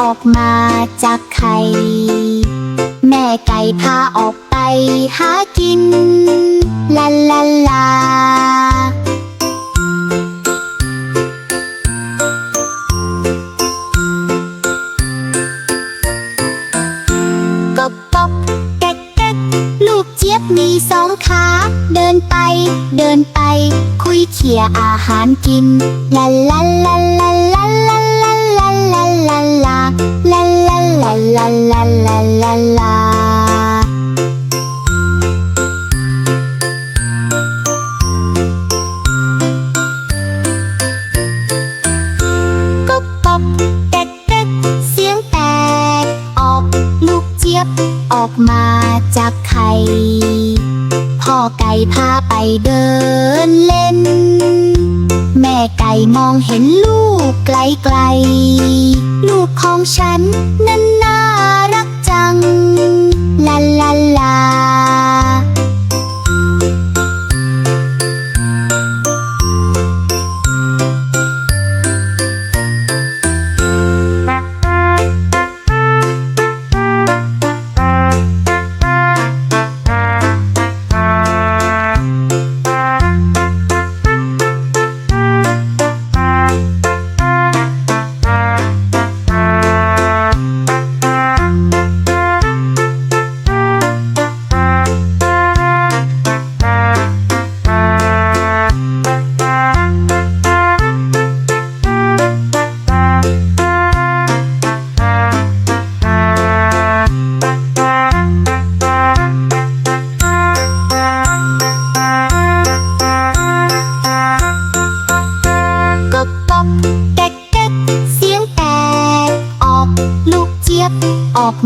ออกมาจากไข่ แม่ไก่พาออกไปหากิน ลาลาลา กบกบแก๊กแก๊กลูกเจี๊ยบมีสองขา เดินไป เดินไป คุยเขี่ยอาหารกิน ลาลาลาลา ยบออกมาจากไข่พ่อไก่พาไปเดินเล่น แม่ไก่มองเห็นลูกไกลๆ ลูกของฉันนั้นน่ารัก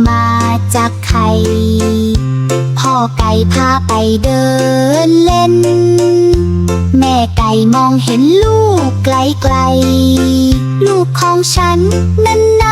มาจากไข่พ่อไก่พาไปเดินเล่น แม่ไก่มองเห็นลูกไกลๆ ลูกของฉันนั้นน